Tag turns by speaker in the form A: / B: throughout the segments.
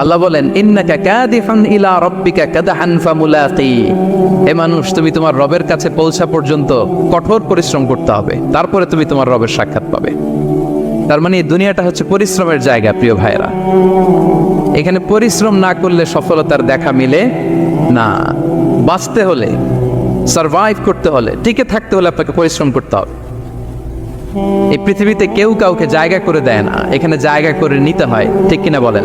A: আল্লাহ বলেন, ইন্নাকা কাদিফান ইলা রাব্বিকা কাদহান ফামুলাকি। হে মানুষ, তুমি তোমার রবের কাছে পৌঁছা পর্যন্ত কঠোর পরিশ্রম করতে হবে। তারপরে তুমি তোমার রবের সাক্ষাৎ পাবে। তার মানে এই দুনিয়াটা হচ্ছে পরিশ্রমের জায়গা, প্রিয় ভাইরা এখানে পরিশ্রম না করলে সফলতার দেখা মিলে না। বাঁচতে হলে, সারভাইভ করতে হলে, টিকে থাকতে হলে আপনাকে পরিশ্রম করতে হবে। এই পৃথিবীতে কেউ কাউকে জায়গা করে দেয় না। এখানে জায়গা করে নিতে হয়, ঠিক কিনা বলেন?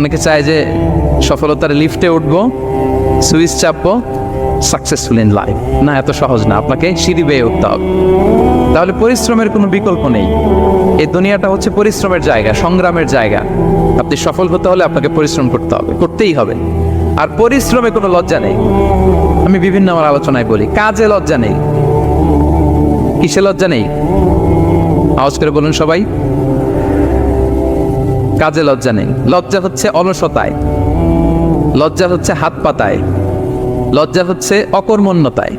A: অনেকে চায় যে সফলতার লিফটে উঠবো, সুইচ চাপবো সাকসেসফুল ইন লাইফ না, এত সহজ না, আপনাকে সিঁড়ি বেয়ে উঠতে হবে। তাহলে পরিশ্রমের কোনো বিকল্প নেই। এই দুনিয়াটা হচ্ছে পরিশ্রমের জায়গা, সংগ্রামের জায়গা। আপনি সফল হতে হলে আপনাকে পরিশ্রম করতে হবে, করতেই হবে। আর পরিশ্রমে কোনো লজ্জা নেই। আমি বিভিন্ন আমার আলোচনায় বলি, কাজে লজ্জা নেই। কিসে লজ্জা নেই? আওয়াজ করে বলুন সবাই। কাজে লজ্জা নেই। লজ্জা হচ্ছে অলসতায়। লজ্জা হচ্ছে হাত পাতায়। লজ্জা হচ্ছে অকর্মণ্যতায়।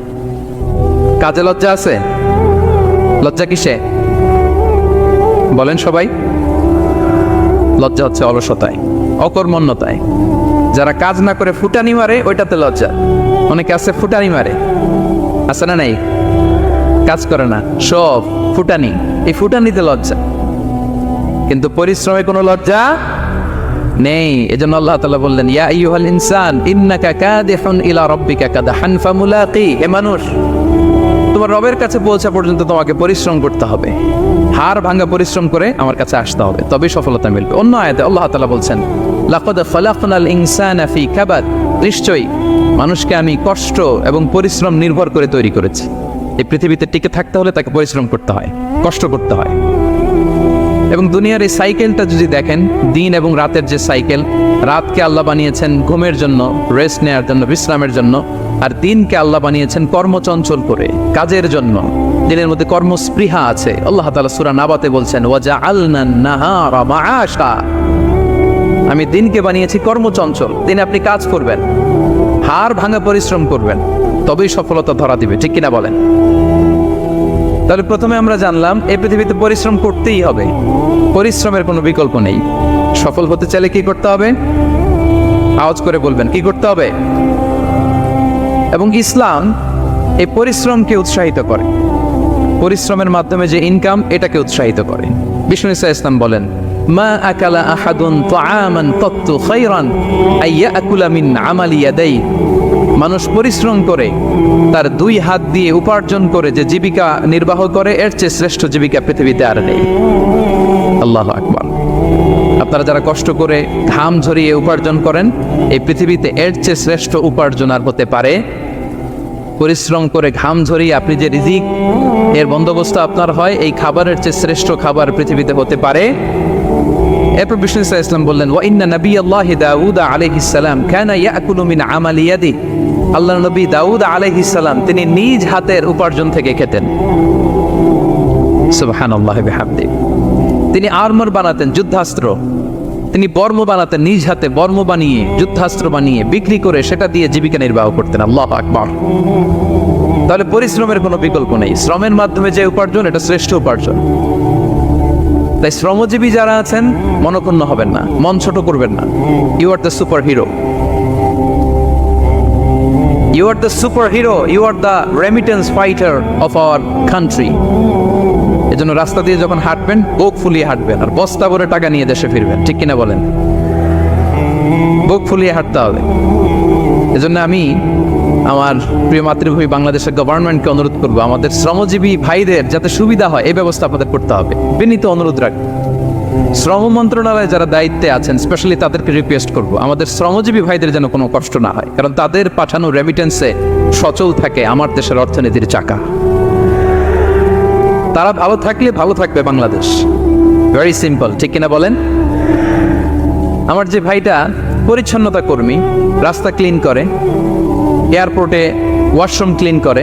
A: কাজে লজ্জা আছে? লজ্জা কিসে? বলেন সবাই। লজ্জা হচ্ছে অলসতায়, অকর্মণ্যতায়। যারা কাজ না করে ফুটানি মারে, ওইটাতে লজ্জা। অনেকে আছে ফুটানি মারে। আছে না নাই? কাজ করে না। সব ফুটানি। এই ফুটানিতে লজ্জা। কিন্তু পরিশ্রমে কোনো লজ্জা নেই। এজন্য আল্লাহ তাআলা বললেন, ইয়া আইয়ুহাল ইনসান, ইন্নাকা কাদিহুন ইলা রাব্বিকা কাদহান ফামুলাকি। হে মানুষ, তোমার রবের কাছে পৌঁছা পর্যন্ত তোমাকে পরিশ্রম করতে হবে। হাড় ভাঙা পরিশ্রম করে আমার কাছে আসতে হবে, তবেই সফলতা মিলবে। অন্য আয়াতে আল্লাহ তাআলা বলছেন, লাকাদ খালাকনাল ইনসানা ফি কাবাদ। নিশ্চয়ই মানুষকে আমি কষ্ট এবং পরিশ্রম নির্ভর করে তৈরি করেছি। এই পৃথিবীতে টিকে থাকতে হলে তাকে পরিশ্রম করতে হয়, কষ্ট করতে হয়। এবং দুনিয়ার এই সাইকেলটা যদি দেখেন, দিন এবং রাতের যে সাইকেল, রাতকে আল্লাহ বানিয়েছেন ঘুমের জন্য রেস্ট নেওয়ার জন্য, বিশ্রামের জন্য, আর দিনকে আল্লাহ বানিয়েছেন কর্মচঞ্চল করে, কাজের জন্য। দিনের মধ্যে কর্মস্পৃহা আছে। আল্লাহ তালা সুরা নাবাতে বলছেন ওয়াজা মাআশা। আমি দিনকে বানিয়েছি কর্মচঞ্চল। দিনে আপনি কাজ করবেন, হাড় ভাঙা পরিশ্রম করবেন, তবেই সফলতা ধরা দিবে। ঠিক কিনা বলেন? তাহলে প্রথমে আমরা জানলাম, এই পৃথিবীতে পরিশ্রম করতেই হবে। পরিশ্রমের কোনো বিকল্প নেই। সফল হতে চাইলে কি করতে হবে? আওয়াজ করে বলবেন, কি করতে হবে? এবং ইসলাম এই পরিশ্রমকে উৎসাহিত করে। পরিশ্রমের মাধ্যমে যে ইনকাম এটাকে উৎসাহিত করে। বিষ্ণু ইসা ইসলাম বলেন, মা আকালা আহাদুন তাআমান কত্তু খাইরান আইয়া আকুলা মিন আমালি ইয়াদাই মানুষ পরিশ্রম করে, তার দুই হাত দিয়ে উপার্জন করে যে জীবিকা নির্বাহ করে, এর চেয়ে শ্রেষ্ঠ জীবিকা পৃথিবীতে আর নেই। আল্লাহ আকবার। আপনারা যারা কষ্ট করে ঘাম ঝরিয়ে উপার্জন করেন, এই পৃথিবীতে এর চেয়ে শ্রেষ্ঠ উপার্জন আর হতে পারে। পরিশ্রম করে ঘাম ঝরিয়ে আপনি যে রিজিক, এর বন্দোবস্ত আপনার হয়, এই খাবারের চেয়ে শ্রেষ্ঠ খাবার পৃথিবীতে হতে পারে। এরপর বিষ্ণু ইসলাম ইসলাম বললেন, ওয়া ইন্না নবী আল্লাহ দাউদ আলাইহিস সালাম কানা ইয়াকুলু মিন আমালি ইয়াদি। আল্লাহ নবী দাউদ আলাইহিস সালাম, তিনি নিজ হাতের উপার্জন থেকে খেতেন। সুবহানাল্লাহ বিহামদি। তিনি আর্মার বানাতেন, যুদ্ধাস্ত্র। তিনি বর্ম বানাতেন, নিজ হাতে বর্ম বানিয়ে, যুদ্ধাস্ত্র বানিয়ে বিক্রি করে সেটা দিয়ে জীবিকা নির্বাহ করতেন। আল্লাহ আকবার। তাহলে পরিশ্রমের কোনো বিকল্প নেই। শ্রমের মাধ্যমে যে উপার্জন, এটা শ্রেষ্ঠ উপার্জন। তাই শ্রমজীবী যারা আছেন মনক্ষুণ্ণ হবেন না, মন ছোট করবেন না। You are the super hero you are the super hero you are the remittance fighter of our country এজন্য রাস্তা দিয়ে যখন হাঁটবেন, বুক ফুলিয়ে হাঁটবেন, আর বস্তা ভরে টাকা নিয়ে দেশে ফিরবেন, ঠিক কিনা বলেন? বুক ফুলিয়ে হাঁটতে হবে। এজন্য আমি আমার প্রিয় মাতৃভূমি বাংলাদেশের গভর্নমেন্টকে অনুরোধ করব, আমাদের শ্রমজীবী ভাইদের যাতে সুবিধা হয়, এই ব্যবস্থা আপনাদের করতে হবে। বিনীত অনুরোধ রাখব। শ্রম মন্ত্রণালয়ে যারা দায়িত্বে আছেন স্পেশালি তাদেরকে রিকোয়েস্ট করব। আমাদের শ্রমজীবী ভাইদের যেন কোনো কষ্ট না হয়, কারণ তাদের পাঠানো রেমিটেন্সে সচল থাকে আমার দেশের অর্থনীতির চাকা। তারা ভালো থাকলে ভালো থাকবে বাংলাদেশ। ভেরি সিম্পল ঠিক কিনা বলেন? আমার যে ভাইটা পরিচ্ছন্নতা কর্মী, রাস্তা ক্লিন করে এয়ারপোর্টে ওয়াশরুম ক্লিন করে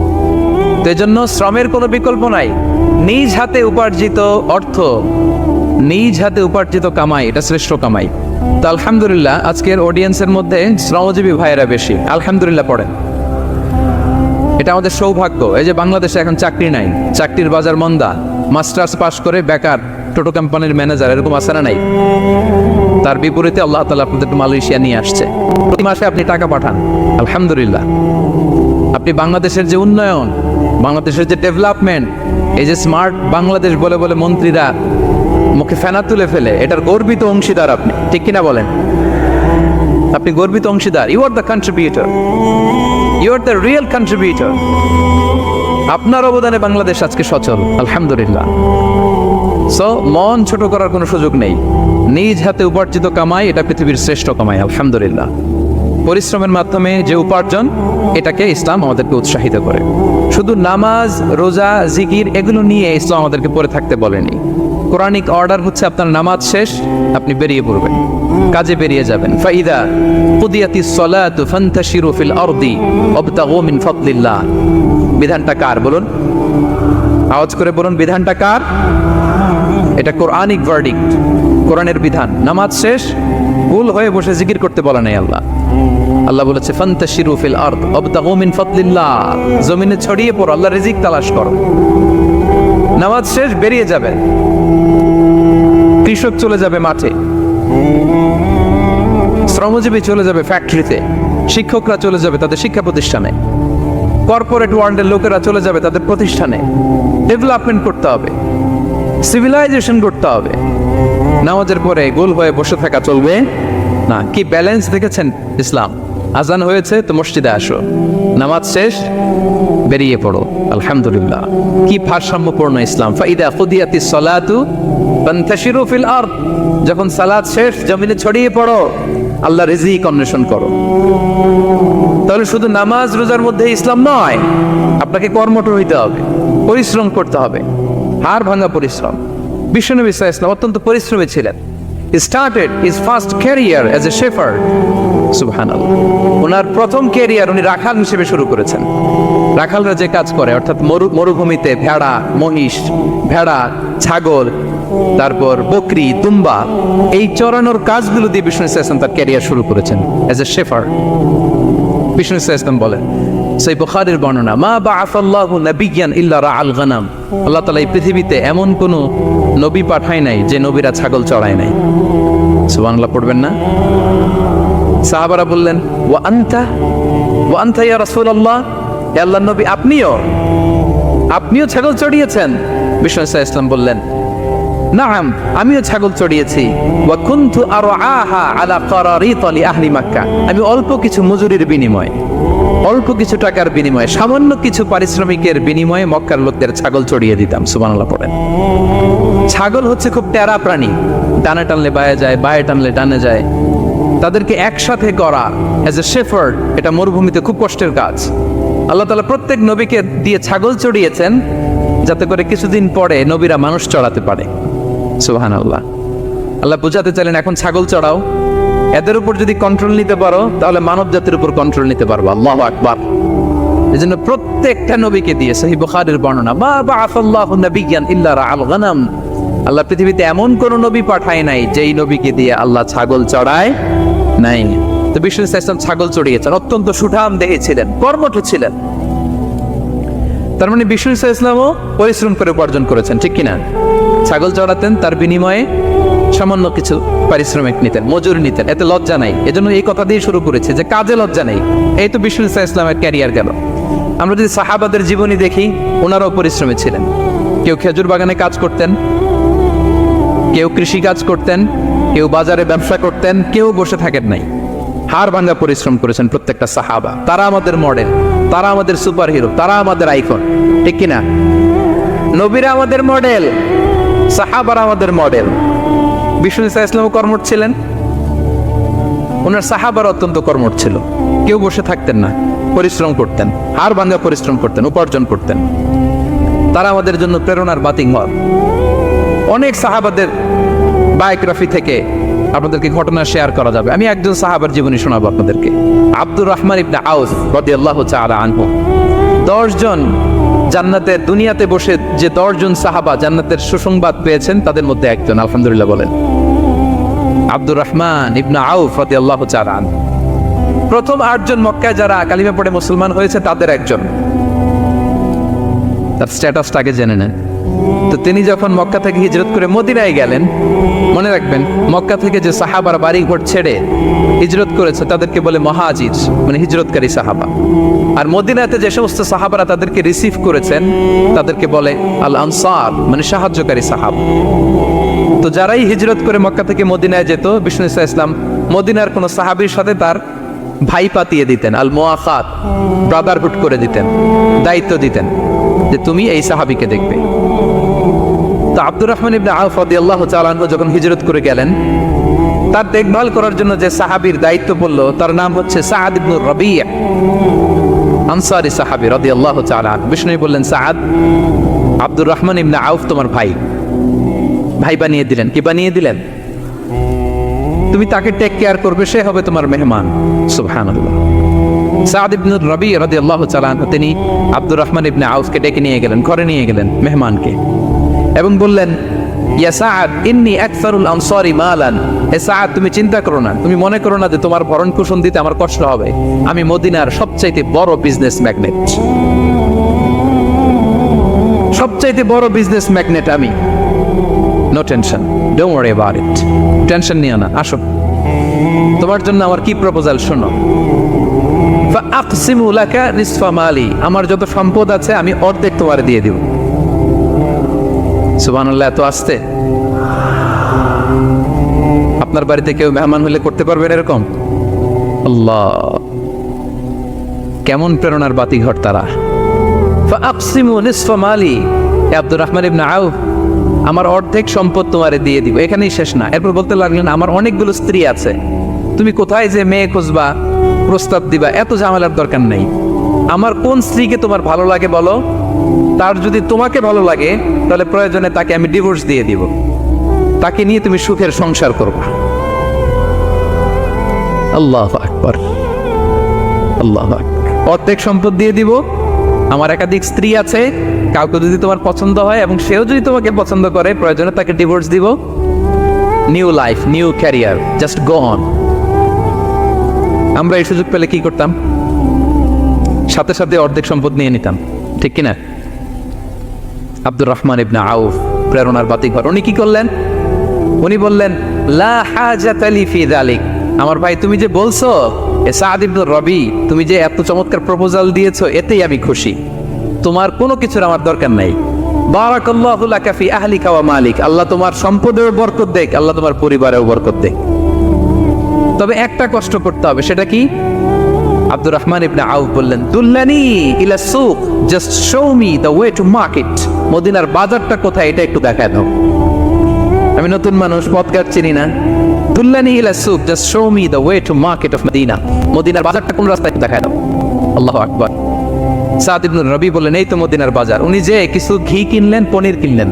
A: তো এই জন্য শ্রমের কোনো বিকল্প নাই। নিজ হাতে উপার্জিত অর্থ, নিজ হাতে উপার্জিত কামাই, এটা শ্রেষ্ঠ কামাই। তো আলহামদুলিল্লাহ, আজকের অডিয়েন্সের মধ্যে শ্রমজীবী ভাইয়েরা বেশি। আলহামদুলিল্লাহ পড়েন। এটা আমাদের সৌভাগ্য। এই যে বাংলাদেশে এখন চাকরি নাই, চাকরির বাজার মন্দা। মাস্টার্স পাস করে বেকার টোটো কোম্পানির ম্যানেজার, এরকম না নাই। তার বিপরীতে আল্লাহ তালা আপনাদের মালয়েশিয়া নিয়ে আসছে। প্রতি মাসে আপনি টাকা পাঠান। আলহামদুলিল্লাহ। আপনি বাংলাদেশের যে উন্নয়ন বাংলাদেশের যে ডেভেলপমেন্ট, এই যে স্মার্ট বাংলাদেশ বলে বলে মন্ত্রীরা মুখে ফেনা তুলে ফেলে, এটার গর্বিত অংশীদার আপনি। ঠিক কিনা বলেন? আপনি গর্বিত অংশীদার। You are the contributor you are the real contributor আপনার অবদানে বাংলাদেশ আজকে সচল। আলহামদুলিল্লাহ। সো মন ছোট করার কোনো সুযোগ নেই। নিজ হাতে উপার্জিত কামাই, এটা পৃথিবীর শ্রেষ্ঠ কামাই। আলহামদুলিল্লাহ। পরিশ্রমের মাধ্যমে যে উপার্জন, এটাকে ইসলাম আমাদেরকে উৎসাহিত করে। শুধু নামাজ, রোজা, জিকির এগুলো নিয়ে ইসলাম আমাদেরকে পড়ে থাকতে বলেনি। কোরআনিক অর্ডার হচ্ছে আপনার নামাজ শেষ, আপনি বেরিয়ে পড়বেন। কাজে বেরিয়ে যাবেন। ফাইদা কুদিয়াতি সলাতু ফান্তাশিরু ফিল আরদি ওয়াবতাগু মিন ফাদলিল্লাহ। বিধানটা কার বলুন? আওয়াজ করে বলুন, বিধানটা কার? এটা কোরআনিক ভার্ডিক্ট কোরআনের বিধান। নামাজ শেষ, ভুল হয়ে বসে জিকির করতে বলা নাই আল্লাহ। আল্লাহ বলেছে, ফান্তাশিরু ফিল আরদ ওয়াবতাগু মিন ফাদলিল্লাহ। জমিনে ছড়িয়ে পড়ো, আল্লাহ রিজিক তালাশ করো। নামাজ শেষ, বেরিয়ে যাবেন কৃষক চলে যাবে মাঠে। শ্রমজীবী চলে যাবে ফ্যাক্টরিতে শিক্ষকরা চলে যাবে তাদের শিক্ষা প্রতিষ্ঠানে। কর্পোরেট ওয়ার্ল্ডের লোকেরা চলে যাবে তাদের প্রতিষ্ঠানে। ডেভেলপমেন্ট করতে হবে। সিভিলাইজেশন করতে হবে। নামাজের পরে গোল হয়ে বসে থাকা চলবে না। কি ব্যালেন্স দেখেছেন ইসলাম? আজান হয়েছে, তো মসজিদে আসো। নামাজ শেষ, বেরিয়ে পড়ো। আলহামদুলিল্লাহ। কি ভারসাম্যপূর্ণ ইসলাম। ফাইদা খুদিয়াতি সলাতু ফিল যখন সালাত শেষ, জমিনে ছড়িয়ে পড়ো, আল্লাহ রিজিক অন্বেষণ করো। তাহলে শুধু নামাজ, রোজার মধ্যে ইসলাম নয়, আপনাকে কর্মঠ হইতে হবে, পরিশ্রম করতে হবে। হাড় ভাঙা পরিশ্রম। বিশ্বনবী ইসলাম অত্যন্ত পরিশ্রমী ছিলেন। Started is first career as a shepherd ওনার প্রথম কেরিয়ার উনি রাখাল হিসেবে শুরু করেছেন। রাখালরা যে কাজ করে, অর্থাৎ মরু, মরুভূমিতে ভেড়া, মহিষ, ভেড়া, ছাগল, তারপর বকরি তুম্বা এই চড়ানোর কাজগুলো দিয়ে বিষ্ণু ইসলাম তার ক্যারিয়ার শুরু করেছেন এজ এ শেফার বিষ্ণু ইসলাম বলেন সেই বুখারের বর্ণনা, মা বা আফাল্লাহু নাবিয়ান ইল্লা রাআল গানাম। আল্লাহ তাআলা এই পৃথিবীতে এমন কোনো নবী পাঠায় নাই যে নবীরা ছাগল চড়ায় নাই। সুবহানাল্লাহ, পড়বেন না? সাহাবারা বললেন, ওয়া আনতা? ওয়া আনতা ইয়া রাসূলুল্লাহ? হে আল্লাহর নবী, আপনিও? আপনিও ছাগল চড়িয়েছেন? বিষ্ণু ইসলাম বললেন, নাম, আমিও ছাগল চড়িয়েছি। ওয়া কুনতু আরআহা আলা কারারিত লি আহলি মক্কা। আমি অল্প কিছু মজুরির বিনিময়ে অল্প কিছু টাকার বিনিময়ে, সামান্য কিছু পারিশ্রমিকের বিনিময়ে মক্কার লোকদের ছাগল চড়িয়ে দিতাম, সুবহানাল্লাহ পড়েন। ছাগল হচ্ছে খুব টেরা প্রাণী। ডানে টানলে বায়ে যায়, বায়ে টানলে ডানে যায়। তাদেরকে একসাথে করা অ্যাজ এ শেফার্ড এটা মরুভূমিতে খুব কষ্টের কাজ। আল্লাহ তালা প্রত্যেক নবীকে দিয়ে ছাগল চড়িয়েছেন, যাতে করে কিছুদিন পরে নবীরা মানুষ চড়াতে পারে। সুবহান আল্লাহ আল্লাহ বুঝাতে চাইলেন, এখন ছাগল চড়াও। এদের উপর যদি কন্ট্রোল নিতে পারো, তাহলে মানব জাতির উপর কন্ট্রোল নিতে পারব। আল্লাহ আকবার। এই জন্য প্রত্যেকটা নবীকে দিয়ে সহি বুখারের বর্ণনা বাআসাল্লাহু নাবিয়ান ইল্লা রাআল গানাম। আল্লাহ পৃথিবীতে এমন কোন নবী পাঠায় নাই, যেই নবীকে দিয়ে আল্লাহ ছাগল চড়ায় নাই। তো ইসলাম ছাগল চড়িয়েছেন, অত্যন্ত সুঠাম দেহে ছিলেন, কর্মঠ ছিলেন। তার মানে বিষ্ণু ইসলামও পরিশ্রম করে উপার্জন করেছেন, ঠিক কিনা? ছাগল চড়াতেন, তার বিনিময়ে সামান্য কিছু পারিশ্রমিক নিতেন, মজুরি নিতেন, এতে লজ্জা নাই। এজন্য এই কথা দিয়ে শুরু করেছে যে কাজে লজ্জা নেই। এই তো বিষ্ণু ইসলামের ক্যারিয়ার গেল। আমরা যদি সাহাবাদের জীবনী দেখি, ওনারাও পরিশ্রমী ছিলেন। কেউ খেজুর বাগানে কাজ করতেন, কেউ কৃষি কাজ করতেন, কেউ বাজারে ব্যবসা করতেন, কেউ বসে থাকেন নাই। হার ভাঙ্গা পরিশ্রম করেছেন প্রত্যেকটা সাহাবা। তারা আমাদের মডেল, তারা আমাদের সুপার হিরো তারা আমাদের আইকন। ঠিক কিনা? নবীরা আমাদের মডেল, সাহাবারা আমাদের মডেল। বিষ্ণু ইসা ইসলাম কর্মঠ ছিলেন। ওনার সাহাবার অত্যন্ত কর্মঠ ছিল। কেউ বসে থাকতেন না, পরিশ্রম করতেন, হাড় ভাঙ্গা পরিশ্রম করতেন, উপার্জন করতেন। তারা আমাদের জন্য প্রেরণার বাতিং হন অনেক সাহাবাদের বায়োগ্রাফি থেকে আপনাদেরকে ঘটনা শেয়ার করা যাবে। আমি একজন সাহাবার জীবনী শোনাবো আপনাদেরকে। আব্দুর রহমান ইবনে আউস রাদিয়াল্লাহু তাআলা আনহু। দশজন জান্নাতের দুনিয়াতে বসে যে দশজন সাহাবা জান্নাতের সুসংবাদ পেয়েছেন, তাদের মধ্যে একজন, আলহামদুলিল্লাহ বলেন। আব্দুর রহমান ইবনে আউফ ফতে তাআলা আনহু। প্রথম আটজন মক্কায় যারা কালিমা পড়ে মুসলমান হয়েছে, তাদের একজন। তার স্ট্যাটাসটা আগে জেনে নেন। তো তিনি যখন মক্কা থেকে হিজরত করে মদিনায় গেলেন, মনে রাখবেন, মক্কা থেকে যে সাহাবার বাড়ি ঘর ছেড়ে হিজরত করেছে, তাদেরকে বলে মহাজিজ মানে হিজরতকারী সাহাবা। আর মদিনাতে যে সমস্ত সাহাবারা তাদেরকে রিসিভ করেছেন, তাদেরকে বলে আল আনসার মানে সাহায্যকারী সাহাব। তো যারাই হিজরত করে মক্কা থেকে মদিনায় যেত, বিষ্ণু ইসা ইসলাম মদিনার কোনো সাহাবির সাথে তার ভাই পাতিয়ে দিতেন আল মোয়াফাত ব্রাদারহুড করে দিতেন, দায়িত্ব দিতেন যে তুমি এই সাহাবিকে দেখবে। তো আব্দুর রহমান ইবনে আউফ রাদিয়াল্লাহু তাআলা আনহু যখন হিজরত করে গেলেন, তার দেখভাল করার জন্য যে সাহাবীর দায়িত্ব পড়ল, তার নাম হচ্ছে সাআদ ইবনুর রাবিয়া, আনসারি সাহাবী রাদিয়াল্লাহু আল্লাহ আনহু। বিষ্ণু বললেন সাহাদ আব্দুর রহমান ইবনে আউফ তোমার ভাই। ভাই বানিয়ে দিলেন। কি বানিয়ে দিলেন? তুমি তাকে টেক কেয়ার করবে, সে হবে তোমার মেহমান। সুবহানাল্লাহ। সাদ রবি রাদিয়াল্লাহু তাআলা আনহু, তিনি আব্দুর রহমান ইবনে আউফকে ডেকে নিয়ে গেলেন, ঘরে নিয়ে গেলেন মেহমানকে। এবং বললেন, ইয়া সাআদ, ইন্নী আনসারি মালান। হে সাআদ, তুমি চিন্তা করো না। তুমি মনে করো না যে তোমার ভরণ পোষণ দিতে আমার কষ্ট হবে। আমি মদিনার সবচাইতে বড় বিজনেস ম্যাগনেট সবচাইতে বড় বিজনেস ম্যাগনেট আমি। No tension don't worry about it tension নিও না, আসো। তোমার জন্য আমার কি প্রপোজাল শোনো। ফাআকসিমু লাকা নিসফা মালি। আমার যত সম্পদ আছে, আমি অর্ধেক তোমার দিয়ে দিব। সুবহানাল্লাহ, এত আসতে? আপনার বাড়িতে কেউ মেহমান হলে করতে পারবেন এরকম? আল্লাহ। কেমন প্রেরণার বাতি ঘর তারা। ফাআকসিমু নিসফা মালি। আব্দুর রহমান ইবনে আউফ আমার অর্ধেক সম্পদ তোমারে দিয়ে দিব। এখানেই শেষ না। এরপর বলতে লাগলেন, আমার অনেকগুলো স্ত্রী আছে। তুমি কোথায় যে মেয়ে খুঁজবা, প্রস্তাব দিবা, এত ঝামেলার দরকার নেই। আমার কোন স্ত্রীকে তোমার ভালো লাগে বলো? তার যদি তোমাকে ভালো লাগে, তাহলে প্রয়োজনে তাকে আমি ডিভোর্স দিয়ে দিব। তাকে নিয়ে তুমি সুখের সংসার করবা। আল্লাহ আকবর। আল্লাহ অর্ধেক সম্পদ দিয়ে দিব। আমার একাধিক স্ত্রী আছে। কাউকে যদি তোমার পছন্দ হয় এবং সেও যদি তোমাকে পছন্দ করে, প্রয়োজনে তাকে ডিভোর্স দিব। New life new career just go on আমরা এই সুযোগ পেলে কি করতাম? সাথে সাথে অর্ধেক সম্পদ নিয়ে নিতাম। ঠিক কিনা? আব্দুর রহমান ইবনে আউফ, প্রেরণার বাতিঘর। উনি কি করলেন? উনি বললেন আমার ভাই, তুমি যে বলছো, এ সাদ ইবনুর রবি, তুমি যে এত চমৎকার প্রপোজাল দিয়েছ, এতেই আমি খুশি। তোমার কোনো কিছুর আমার দরকার নাই। মালিক। আল্লাহ তোমার সম্পদেও বরকত দেখ, আল্লাহ তোমার পরিবারেও বরকত দেখ। তবে একটা কষ্ট করতে হবে, সেটা কি? আব্দুর রহমান ইবনে বললেন, দুল্লানি ইলা সুক just show me the way to market মদিনার বাজারটা কোথায়, এটা একটু দেখায় দাও। আমি নতুন মানুষ, পথঘাট চিনি না। দুল্লানি ইলা সুক just show me the way to market of Medina. মদিনার বাজারটা কোন রাস্তায় দেখায় দাও। আল্লাহ আকবার। সাদ রবি বললেন, এই তো মদিনার বাজার। উনি যে কিছু ঘি কিনলেন, পনির কিনলেন।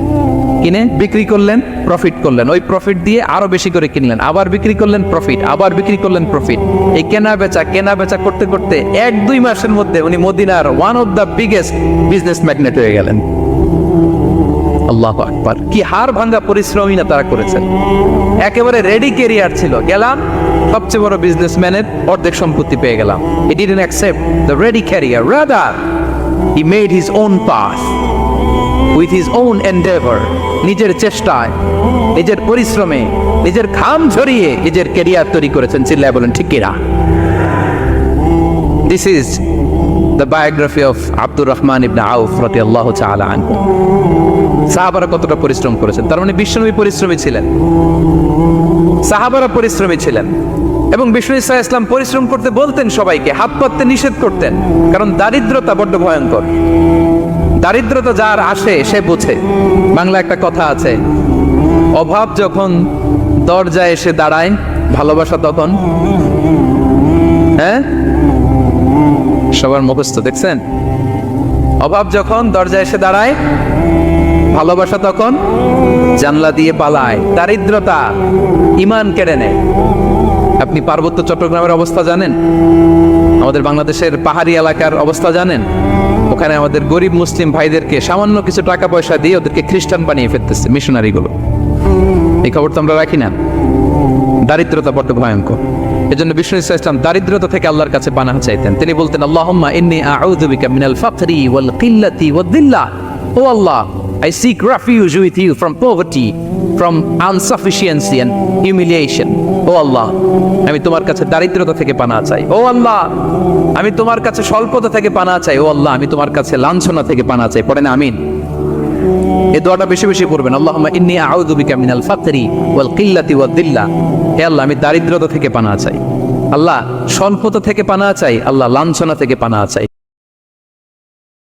A: কিনে বিক্রি করলেন প্রফিট করলেন। ওই প্রফিট দিয়ে আরও বেশি করে কিনলেন। আবার বিক্রি করলেন প্রফিট আবার বিক্রি করলেন প্রফিট এই কেনা বেচা কেনা বেচা করতে করতে এক, দুই মাসের মধ্যে উনি মদিনার one of the biggest business magnate হয়ে গেলেন। আল্লাহ আকবার। কি হার ভাঙ্গা পরিশ্রমই না তারা করেছেন। একেবারে রেডি কেরিয়ার ছিল। গেলাম সবচেয়ে বড় বিজনেসম্যানের অর্ধেক সম্পত্তি পেয়ে গেলাম। He didn't accept the ready career rather he made his own path with his own endeavour নিজের চেষ্টায়, নিজের পরিশ্রমে, নিজের ঘাম ঝরিয়ে নিজের ক্যারিয়ার তৈরি করেছেন, চিল্লায় বলেন, ঠিক কিনা this is the biography of Abdur Rahman ibn Auf রাদিয়াল্লাহু তাআলা আনহু সাহাবারা কতটা পরিশ্রম করেছেন? তার মানে বিশ্বনবী পরিশ্রমী ছিলেন। সাহাবারা পরিশ্রমী ছিলেন। এবং বিষ্ণু ইসা ইসলাম পরিশ্রম করতে বলতেন সবাইকে, হাত পাততে নিষেধ করতেন। কারণ দারিদ্রতা বড্ড ভয়ঙ্কর। দারিদ্রতা যার আসে, সে বোঝে। বাংলা একটা কথা আছে, অভাব যখন দরজায় এসে দাঁড়ায়, ভালোবাসা তখন হ্যাঁ? সবার মুখস্থ, দেখছেন? অভাব যখন দরজায় এসে দাঁড়ায় ভালোবাসা তখন জানলা দিয়ে পালায়, দারিদ্রতা ইমান কেড়ে নেয়। আপনি পার্বত্য চট্টগ্রামের অবস্থা জানেন? আমাদের বাংলাদেশের পাহাড়ি এলাকার অবস্থা জানেন? ওখানে আমাদের গরিব মুসলিম ভাইদেরকে সামান্য কিছু টাকা পয়সা দিয়ে ওদেরকে খ্রিস্টান বানিয়ে ফেলতেছে মিশনারিগুলো। এই খবর তো আমরা রাখি না। দারিদ্রতা বড্ড ভয়ঙ্কর। এজন্য বিষ্ণু ইসা ইসলাম দারিদ্রতা থেকে আল্লাহর কাছে পানাহ চাইতেন। তিনি বলতেন দিল্লাহ O Allah I seek refuge with you from poverty from insufficiency and humiliation O Allah, আমি তোমার কাছে দারিদ্রতা থেকে পানা চাই। ও আল্লাহ, আমি তোমার কাছে স্বল্পতা থেকে পানা চাই। ও আল্লাহ, আমি তোমার কাছে লাঞ্ছনা থেকে পানা চাই। পড়েন, আমিন। এই দোয়াটা বেশি বেশি পড়বেন। আল্লাহুম্মা ইন্নী আউযু বিকা মিনাল ফাকরি ওয়াল কিল্লাতি ওয়াদ দিল্লাহ হে আল্লাহ, আমি দারিদ্রতা থেকে পানা চাই। আল্লাহ, স্বল্পতা থেকে পানা চাই। আল্লাহ, লাঞ্ছনা থেকে পানা চাই।